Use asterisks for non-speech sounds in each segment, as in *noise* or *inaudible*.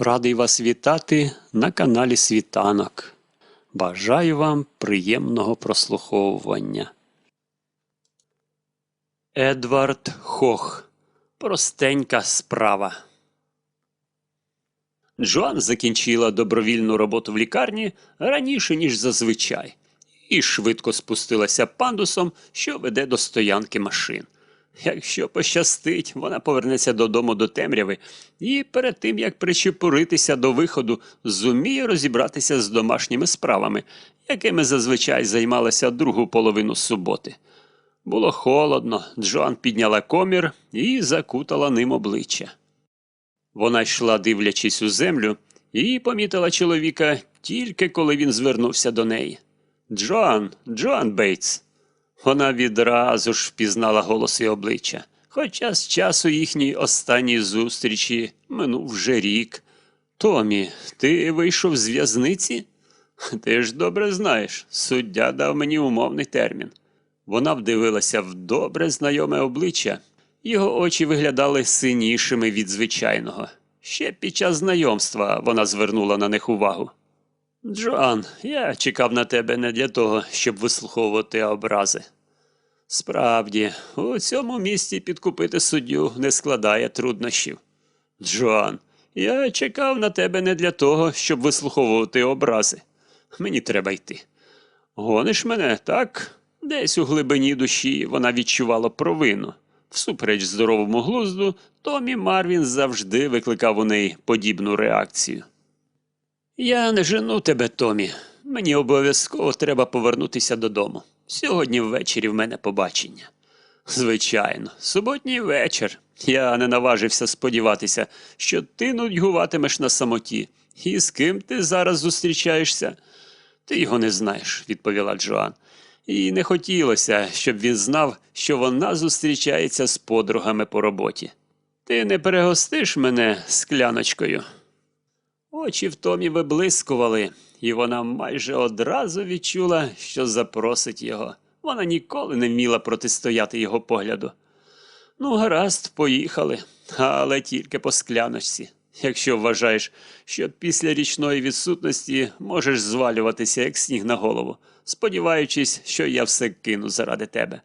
Радий вас вітати на каналі Світанок. Бажаю вам приємного прослуховування. Едвард Хох. Простенька справа. Джоан закінчила добровільну роботу в лікарні раніше, ніж зазвичай, і швидко спустилася пандусом, що веде до стоянки машин. Якщо пощастить, вона повернеться додому до темряви і перед тим як причепуритися до виходу, зуміє розібратися з домашніми справами, якими зазвичай займалася другу половину суботи. Було холодно, Джоан підняла комір і закутала ним обличчя. Вона йшла, дивлячись у землю, і помітила чоловіка тільки коли він звернувся до неї. Джоан, Джоан Бейтс. Вона відразу ж впізнала голос і обличчя, хоча з часу їхньої останньої зустрічі минув вже рік. Томі, ти вийшов з в'язниці? Ти ж добре знаєш, суддя дав мені умовний термін. Вона вдивилася в добре знайоме обличчя, його очі виглядали синішими від звичайного. Ще під час знайомства вона звернула на них увагу. Джоан, я чекав на тебе не для того, щоб вислуховувати образи. Справді, у цьому місті підкупити суддю не складає труднощів. Джоан, я чекав на тебе не для того, щоб вислуховувати образи. Мені треба йти. Гониш мене, так? Десь у глибині душі вона відчувала провину. Всупереч здоровому глузду, Томі Марвін завжди викликав у неї подібну реакцію. Я не жену тебе, Томі. Мені обов'язково треба повернутися додому. Сьогодні ввечері в мене побачення. Звичайно, суботній вечір. Я не наважився сподіватися, що ти нудьгуватимеш на самоті. І з ким ти зараз зустрічаєшся? Ти його не знаєш, відповіла Джоан. І не хотілося, щоб він знав, що вона зустрічається з подругами по роботі. Ти не перегостиш мене скляночкою. Очі в Томі виблискували, і вона майже одразу відчула, що запросить його. Вона ніколи не вміла протистояти його погляду. Ну, гаразд, поїхали, але тільки по скляночці. Якщо вважаєш, що після річної відсутності можеш звалюватися, як сніг на голову, сподіваючись, що я все кину заради тебе.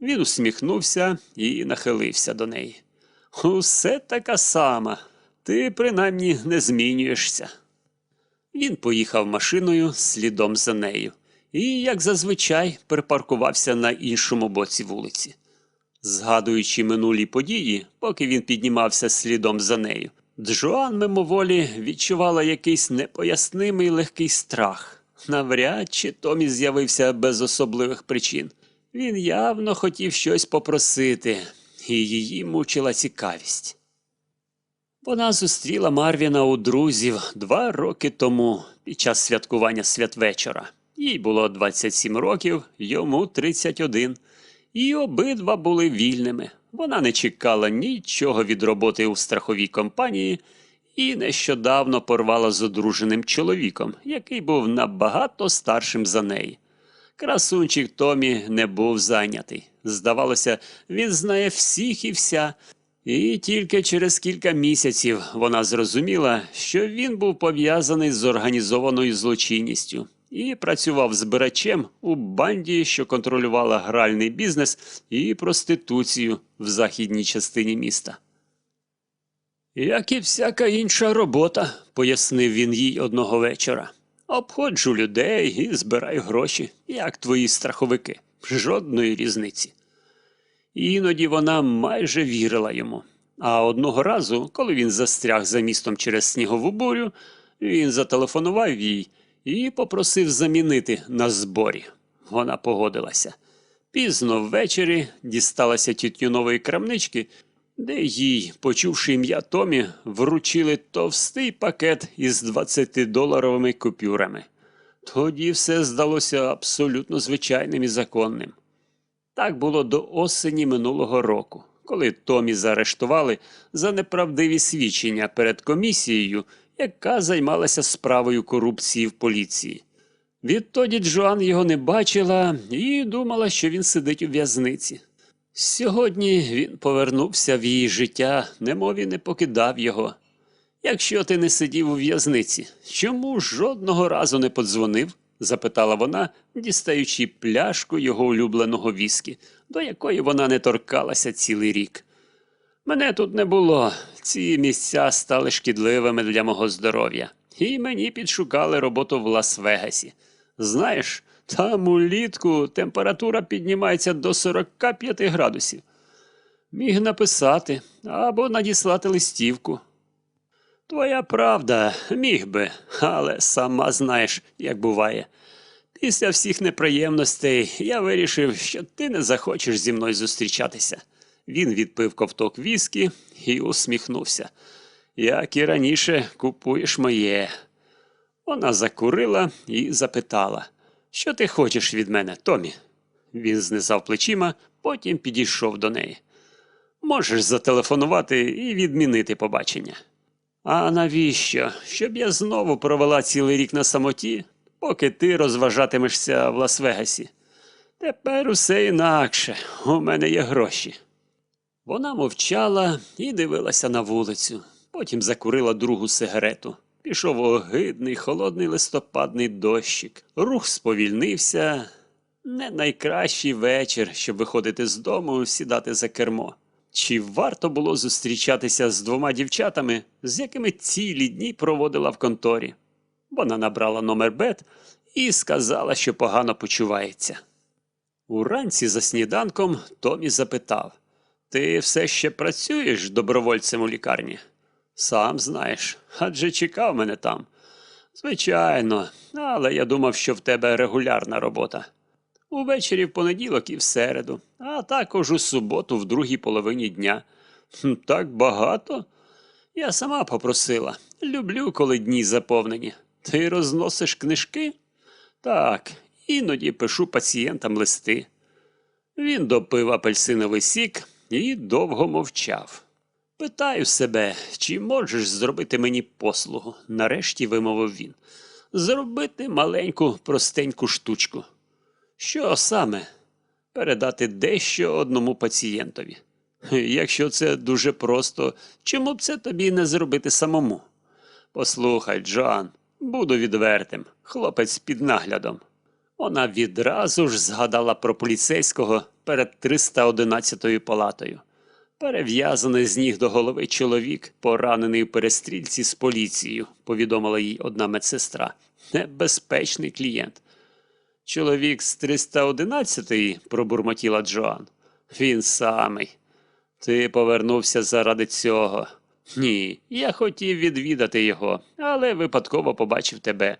Він усміхнувся і нахилився до неї. Усе така сама. Ти принаймні не змінюєшся. Він поїхав машиною слідом за нею і, як зазвичай, припаркувався на іншому боці вулиці. Згадуючи минулі події, поки він піднімався слідом за нею, Джоан мимоволі відчувала якийсь непояснимий легкий страх. Навряд чи Томі з'явився без особливих причин. Він явно хотів щось попросити, і її мучила цікавість. Вона зустріла Марвіна у друзів два роки тому під час святкування святвечора. Їй було 27 років, йому 31. І обидва були вільними. Вона не чекала нічого від роботи у страховій компанії і нещодавно порвала з одруженим чоловіком, який був набагато старшим за неї. Красунчик Томі не був зайнятий. Здавалося, він знає всіх і вся. І тільки через кілька місяців вона зрозуміла, що він був пов'язаний з організованою злочинністю і працював збирачем у банді, що контролювала гральний бізнес і проституцію в західній частині міста. Як і всяка інша робота, пояснив він їй одного вечора. Обходжу людей і збираю гроші, як твої страховики. Жодної різниці. Іноді вона майже вірила йому. А одного разу, коли він застряг за містом через снігову бурю, він зателефонував їй і попросив замінити на зборі. Вона погодилася. Пізно ввечері дісталася тютюнової крамнички, де їй, почувши ім'я Томі, вручили товстий пакет із 20-доларовими купюрами. Тоді все здалося абсолютно звичайним і законним. Так було до осені минулого року, коли Томі заарештували за неправдиві свідчення перед комісією, яка займалася справою корупції в поліції. Відтоді Джоан його не бачила і думала, що він сидить у в'язниці. Сьогодні він повернувся в її життя, немов і не покидав його. Якщо ти не сидів у в'язниці, чому жодного разу не подзвонив? Запитала вона, дістаючи пляшку його улюбленого віскі, до якої вона не торкалася цілий рік. Мене тут не було. Ці місця стали шкідливими для мого здоров'я, і мені підшукали роботу в Лас-Вегасі. Знаєш, там улітку температура піднімається до 45 градусів. Міг написати або надіслати листівку. Твоя правда, міг би, але сама знаєш, як буває. Після всіх неприємностей я вирішив, що ти не захочеш зі мною зустрічатися. Він відпив ковток віскі і усміхнувся. Як і раніше, купуєш моє. Вона закурила і запитала, що ти хочеш від мене, Томі? Він знизав плечима, потім підійшов до неї. Можеш зателефонувати і відмінити побачення. А навіщо? Щоб я знову провела цілий рік на самоті, поки ти розважатимешся в Лас-Вегасі. Тепер усе інакше, у мене є гроші. Вона мовчала і дивилася на вулицю, потім закурила другу сигарету. Пішов огидний, холодний листопадний дощик. Рух сповільнився. Не найкращий вечір, щоб виходити з дому сідати за кермо. Чи варто було зустрічатися з двома дівчатами, з якими цілі дні проводила в конторі? Вона набрала номер бет і сказала, що погано почувається. Уранці за сніданком Томі запитав: Ти все ще працюєш добровольцем у лікарні? Сам знаєш, адже чекав мене там. Звичайно, але я думав, що в тебе регулярна робота. Увечері в понеділок і в середу, а також у суботу в другій половині дня. Так багато? Я сама попросила. Люблю, коли дні заповнені. Ти розносиш книжки? Так, іноді пишу пацієнтам листи. Він допив апельсиновий сік і довго мовчав. Питаю себе, чи можеш зробити мені послугу, нарешті вимовив він. Зробити маленьку простеньку штучку. Що саме? Передати дещо одному пацієнтові. Якщо це дуже просто, чому б це тобі не зробити самому? Послухай, Джоан, буду відвертим, хлопець під наглядом. Вона відразу ж згадала про поліцейського перед 311-ю палатою. Перев'язаний з ніг до голови чоловік, поранений у перестрільці з поліцією, повідомила їй одна медсестра. Небезпечний клієнт. Чоловік з 311-ї, пробурмотіла Джоан. Він самий. Ти повернувся заради цього. Ні, я хотів відвідати його, але випадково побачив тебе.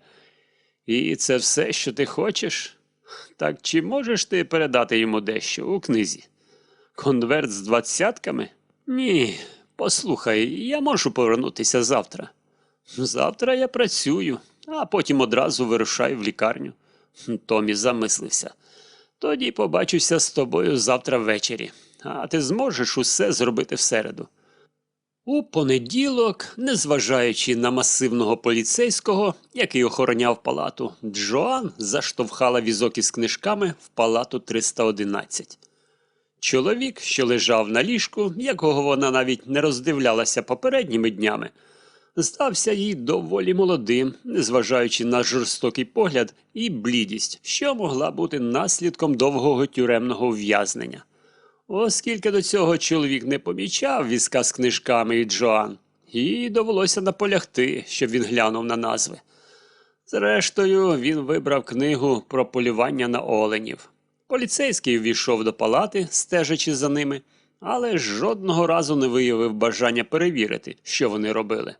І це все, що ти хочеш? Так чи можеш ти передати йому дещо у книзі? Конверт з двадцятками? Ні. Послухай, я можу повернутися завтра. Завтра я працюю, а потім одразу вирушаю в лікарню. *laughs* Томі замислився. Тоді побачуся з тобою завтра ввечері, а ти зможеш усе зробити всереду. У понеділок, незважаючи на масивного поліцейського, який охороняв палату, Джоан заштовхала візок із книжками в палату 311. Чоловік, що лежав на ліжку, якого вона навіть не роздивлялася попередніми днями, здався їй доволі молодим, незважаючи на жорстокий погляд і блідість, що могла бути наслідком довгого тюремного ув'язнення. Оскільки до цього чоловік не помічав візка з книжками і Джоан, і довелося наполягти, щоб він глянув на назви. Зрештою, він вибрав книгу про полювання на оленів. Поліцейський ввійшов до палати, стежачи за ними, але жодного разу не виявив бажання перевірити, що вони робили.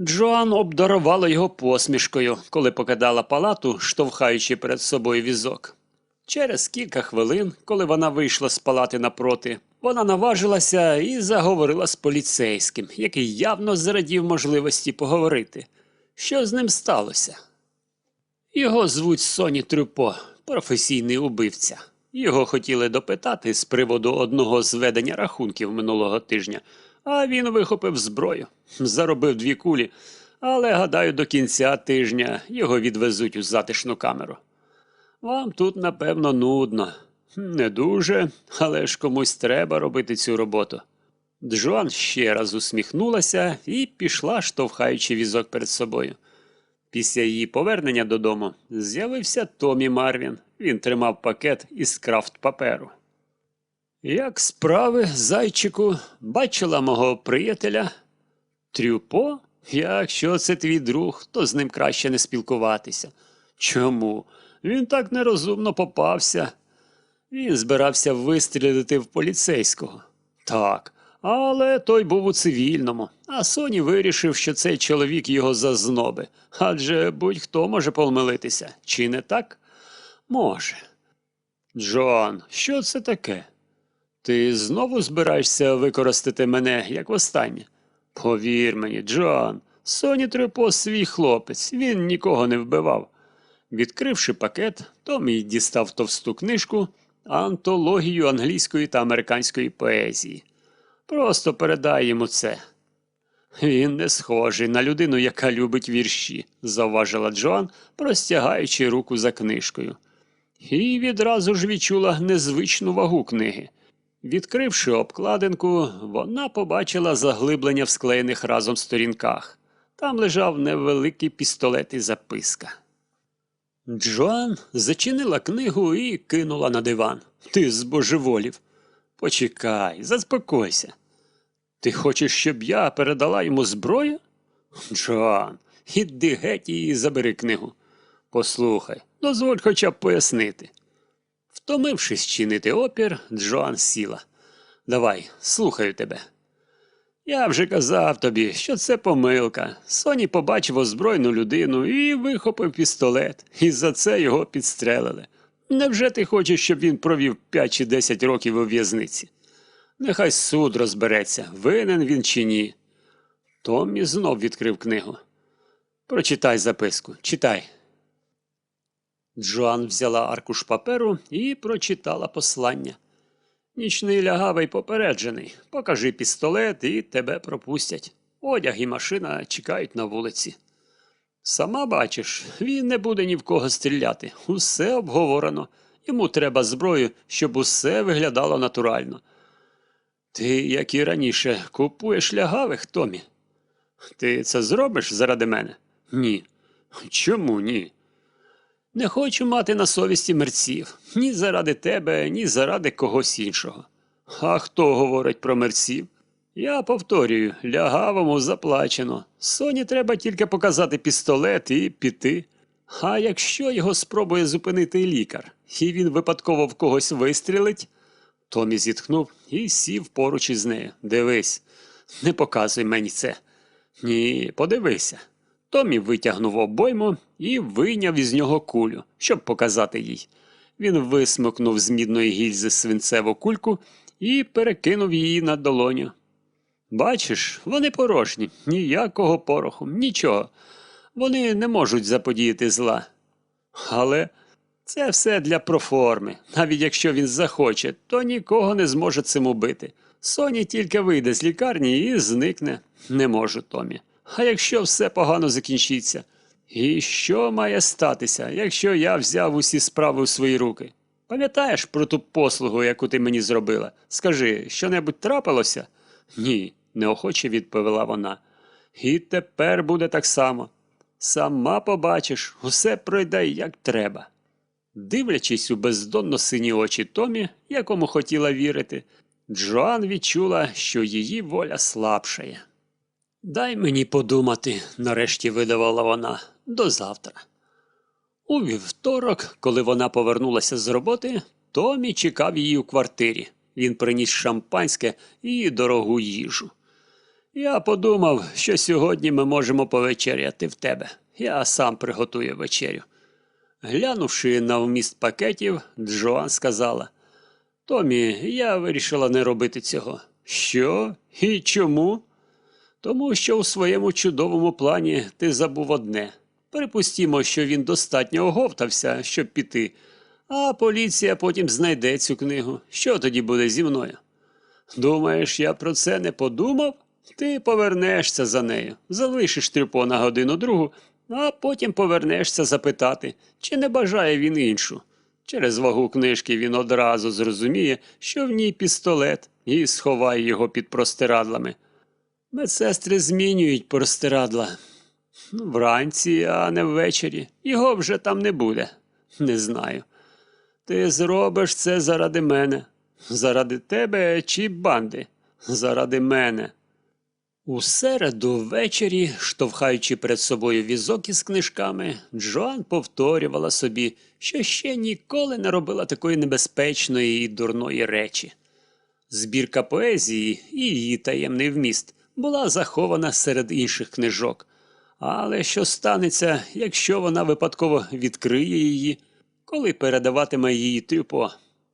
Джоан обдарувала його посмішкою, коли покидала палату, штовхаючи перед собою візок. Через кілька хвилин, коли вона вийшла з палати напроти, вона наважилася і заговорила з поліцейським, який явно зрадів можливості поговорити. Що з ним сталося? Його звуть Соні Трюпо, професійний убивця. Його хотіли допитати з приводу одного зведення рахунків минулого тижня, а він вихопив зброю, заробив дві кулі, але гадаю, до кінця тижня його відвезуть у затишну камеру. Вам тут, напевно, нудно. Не дуже, але ж комусь треба робити цю роботу. Джоан ще раз усміхнулася і пішла, штовхаючи візок перед собою. Після її повернення додому з'явився Томі Марвін. Він тримав пакет із крафт паперу. Як справи, зайчику, бачила мого приятеля? Трюпо? Якщо це твій друг, то з ним краще не спілкуватися. Чому? Він так нерозумно попався. Він збирався вистрілити в поліцейського. Так, але той був у цивільному, а Соні вирішив, що цей чоловік його зазноби. Адже будь-хто може помилитися, чи не так? Може. Джон, що це таке? Ти знову збираєшся використати мене, як востаннє? Повір мені, Джон, Соні Трепо свій хлопець, він нікого не вбивав. Відкривши пакет, Томі дістав товсту книжку антологію англійської та американської поезії. Просто передай йому це. Він не схожий на людину, яка любить вірші, завважила Джоан, простягаючи руку за книжкою. І відразу ж відчула незвичну вагу книги. Відкривши обкладинку, вона побачила заглиблення в склеєних разом сторінках. Там лежав невеликий пістолет і записка. Джоан зачинила книгу і кинула на диван. Ти збожеволів. Почекай, заспокойся. Ти хочеш, щоб я передала йому зброю? Джоан, іди геть і забери книгу. Послухай, дозволь хоча б пояснити. Втомившись чинити опір, Джоан сіла. Давай, слухаю тебе. Я вже казав тобі, що це помилка. Соні побачив озброєну людину і вихопив пістолет, і за це його підстрелили. Невже ти хочеш, щоб він провів 5 чи 10 років у в'язниці? Нехай суд розбереться, винен він чи ні. Томмі знов відкрив книгу. Прочитай записку, читай. Джоан взяла аркуш паперу і прочитала послання. Нічний лягавий попереджений. Покажи пістолет і тебе пропустять. Одяг і машина чекають на вулиці. Сама бачиш, він не буде ні в кого стріляти. Усе обговорено. Йому треба зброю, щоб усе виглядало натурально. Ти, як і раніше, купуєш лягавих, Томі? Ти це зробиш заради мене? Ні. Чому ні? Не хочу мати на совісті мерців ні заради тебе, ні заради когось іншого. А хто говорить про мерців? Я повторюю, лягавому заплачено. Соні треба тільки показати пістолет і піти. А якщо його спробує зупинити лікар, і він випадково в когось вистрілить, Томі зітхнув і сів поруч із нею. Дивись, не показуй мені це. Ні, подивися. Томі витягнув обойму і вийняв із нього кулю, щоб показати їй. Він висмикнув з мідної гільзи свинцеву кульку і перекинув її на долоню. Бачиш, вони порожні, ніякого пороху, нічого. Вони не можуть заподіяти зла. Але це все для проформи. Навіть якщо він захоче, то нікого не зможе цим убити. Соні тільки вийде з лікарні і зникне. Не можу, Томі. А якщо все погано закінчиться? І що має статися, якщо я взяв усі справи у свої руки? Пам'ятаєш про ту послугу, яку ти мені зробила? Скажи, що-небудь трапилося? Ні, неохоче відповіла вона. І тепер буде так само. Сама побачиш, усе пройде як треба. Дивлячись у бездонно сині очі Томі, якому хотіла вірити, Джоан відчула, що її воля слабшає. Дай мені подумати, нарешті видавала вона, до завтра. У вівторок, коли вона повернулася з роботи, Томі чекав її у квартирі. Він приніс шампанське і дорогу їжу. Я подумав, що сьогодні ми можемо повечеряти в тебе. Я сам приготую вечерю. Глянувши на вміст пакетів, Джоан сказала: Томі, я вирішила не робити цього. Що? І чому? Тому що у своєму чудовому плані ти забув одне. Припустімо, що він достатньо оговтався, щоб піти, а поліція потім знайде цю книгу. Що тоді буде зі мною? Думаєш, я про це не подумав? Ти повернешся за нею, залишиш трюпо на годину другу, а потім повернешся запитати, чи не бажає він іншу. Через вагу книжки він одразу зрозуміє, що в ній пістолет, і сховає його під простирадлами. Медсестри змінюють простирадла. Вранці, а не ввечері. Його вже там не буде. Не знаю. Ти зробиш це заради мене. Заради тебе чи банди? Заради мене. У середу ввечері, штовхаючи перед собою візок із книжками, Джоан повторювала собі, що ще ніколи не робила такої небезпечної і дурної речі. Збірка поезії і її таємний вміст була захована серед інших книжок. Але що станеться, якщо вона випадково відкриє її, коли передаватиме її трюпо?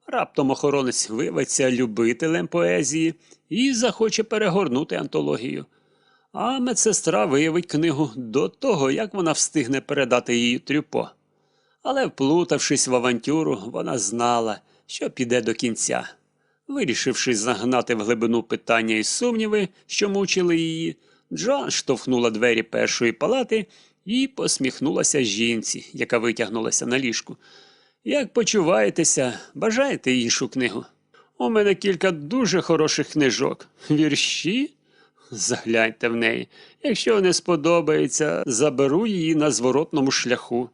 Раптом охоронець виявиться любителем поезії і захоче перегорнути антологію. А медсестра виявить книгу до того, як вона встигне передати її трюпо. Але, вплутавшись в авантюру, вона знала, що піде до кінця. Вирішивши загнати в глибину питання і сумніви, що мучили її, Джоан штовхнула двері першої палати і посміхнулася жінці, яка витягнулася на ліжку. Як почуваєтеся, бажаєте іншу книгу? У мене кілька дуже хороших книжок. Вірші? Загляньте в неї. Якщо не сподобається, заберу її на зворотному шляху.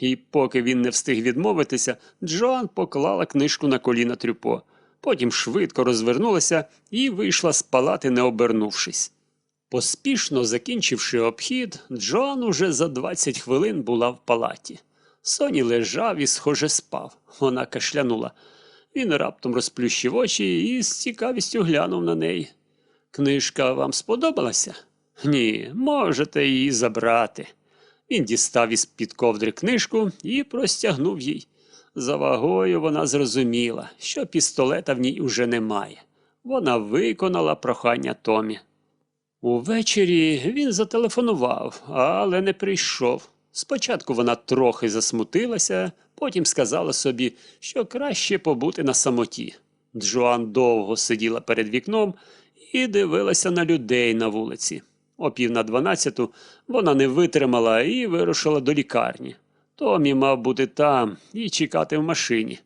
І поки він не встиг відмовитися, Джоан поклала книжку на коліна трюпо. Потім швидко розвернулася і вийшла з палати, не обернувшись. Поспішно закінчивши обхід, Джоан уже за 20 хвилин була в палаті. Соні лежав і, схоже, спав. Вона кашлянула. Він раптом розплющив очі і з цікавістю глянув на неї. Книжка вам сподобалася? Ні, можете її забрати. Він дістав із під ковдри книжку і простягнув їй. За вагою вона зрозуміла, що пістолета в ній уже немає. Вона виконала прохання Томі. Увечері він зателефонував, але не прийшов. Спочатку вона трохи засмутилася, потім сказала собі, що краще побути на самоті. Джоан довго сиділа перед вікном і дивилася на людей на вулиці. О пів на дванадцяту вона не витримала і вирушила до лікарні. Томі мав бути там і чекати в машині.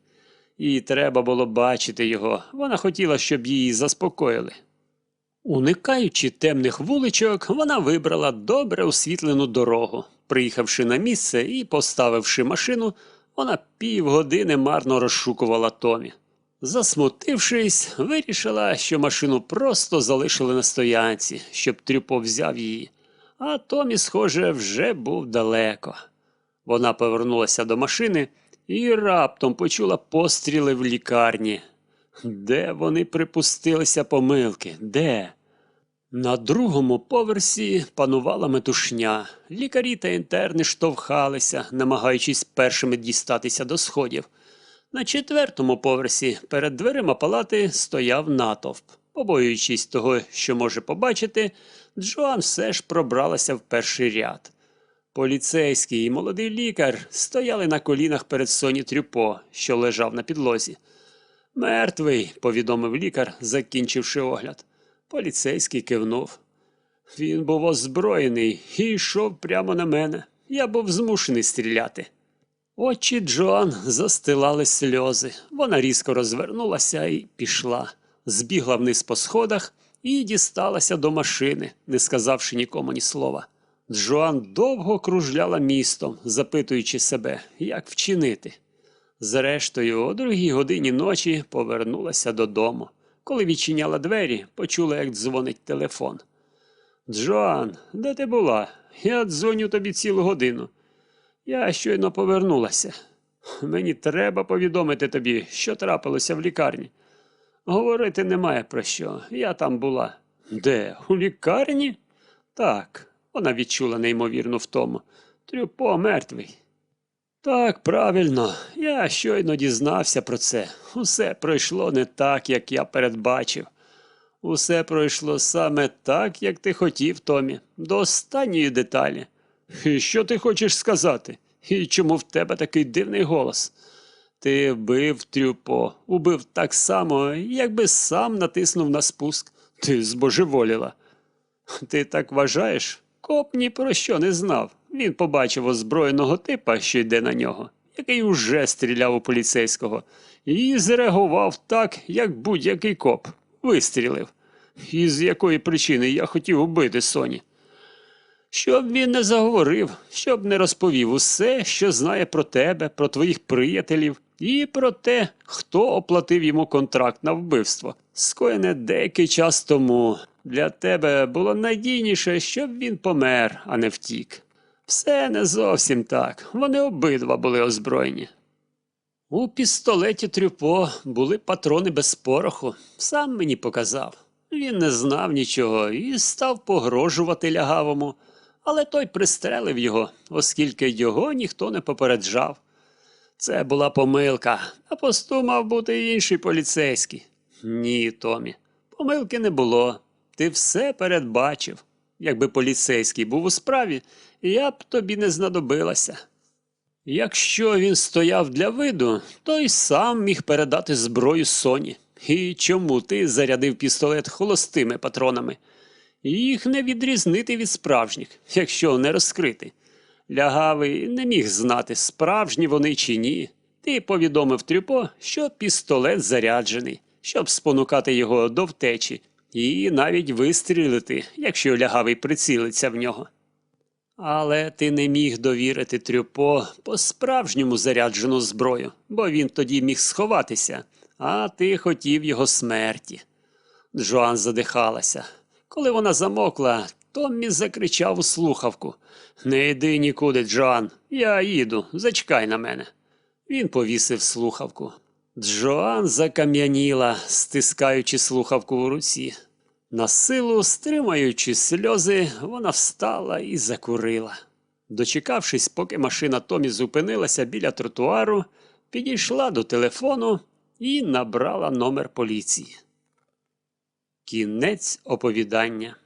Їй треба було бачити його. Вона хотіла, щоб її заспокоїли. Уникаючи темних вуличок, вона вибрала добре освітлену дорогу. Приїхавши на місце і поставивши машину, вона півгодини марно розшукувала Томі. Засмутившись, вирішила, що машину просто залишили на стоянці, щоб трюпо взяв її. А Томі, схоже, вже був далеко. Вона повернулася до машини і раптом почула постріли в лікарні. Де вони припустилися помилки? Де? На другому поверсі панувала метушня. Лікарі та інтерни штовхалися, намагаючись першими дістатися до сходів. На четвертому поверсі перед дверима палати стояв натовп. Побоюючись того, що може побачити, Джоан все ж пробралася в перший ряд. Поліцейський і молодий лікар стояли на колінах перед Соні Трюпо, що лежав на підлозі. Мертвий, повідомив лікар, закінчивши огляд. Поліцейський кивнув. Він був озброєний і йшов прямо на мене. Я був змушений стріляти. Очі Джоан застилали сльози. Вона різко розвернулася і пішла, збігла вниз по сходах і дісталася до машини, не сказавши нікому ні слова. Джоан довго кружляла містом, запитуючи себе, як вчинити. Зрештою, о другій годині ночі повернулася додому. Коли відчиняла двері, почула, як дзвонить телефон. Джоан, де ти була? Я дзвоню тобі цілу годину. Я щойно повернулася. Мені треба повідомити тобі, що трапилося в лікарні. Говорити немає про що. Я там була. Де? У лікарні? Так, вона відчула неймовірну втому. Трюпо мертвий. Так, правильно, я щойно дізнався про це. Усе пройшло не так, як я передбачив. Усе пройшло саме так, як ти хотів, Томі, до останньої деталі. І що ти хочеш сказати? І чому в тебе такий дивний голос? Ти вбив трюпо, убив так само, якби сам натиснув на спуск. Ти збожеволіла. Ти так вважаєш? Коп ні про що не знав. Він побачив озброєного типа, що йде на нього, який уже стріляв у поліцейського, і зреагував так, як будь-який коп. Вистрілив. І з якої причини я хотів убити Соні. Щоб він не заговорив, щоб не розповів усе, що знає про тебе, про твоїх приятелів і про те, хто оплатив йому контракт на вбивство. Скоєне деякий час тому для тебе було надійніше, щоб він помер, а не втік. Все не зовсім так. Вони обидва були озброєні. У пістолеті Трюпо були патрони без пороху, сам мені показав. Він не знав нічого і став погрожувати лягавому, але той пристрелив його, оскільки його ніхто не попереджав. Це була помилка, на посту мав бути інший поліцейський. Ні, Томі, помилки не було. Ти все передбачив. Якби поліцейський був у справі, я б тобі не знадобилася. Якщо він стояв для виду, то й сам міг передати зброю Соні. І чому ти зарядив пістолет холостими патронами? Їх не відрізнити від справжніх, якщо не розкрити. Лягавий не міг знати, справжні вони чи ні. Ти повідомив Трюпо, що пістолет заряджений, щоб спонукати його до втечі, і навіть вистрілити, якщо лягавий прицілиться в нього. Але ти не міг довірити Трюпо по справжньому заряджену зброю, бо він тоді міг сховатися, а ти хотів його смерті. Джоан задихалася. Коли вона замокла, Томмі закричав у слухавку Не йди нікуди, Джоан, я їду, зачекай на мене. Він повісив слухавку. Джоан закам'яніла, стискаючи слухавку у руці. На силу, стримаючи сльози, вона встала і закурила. Дочекавшись, поки машина Томі зупинилася біля тротуару, підійшла до телефону і набрала номер поліції. Кінець оповідання.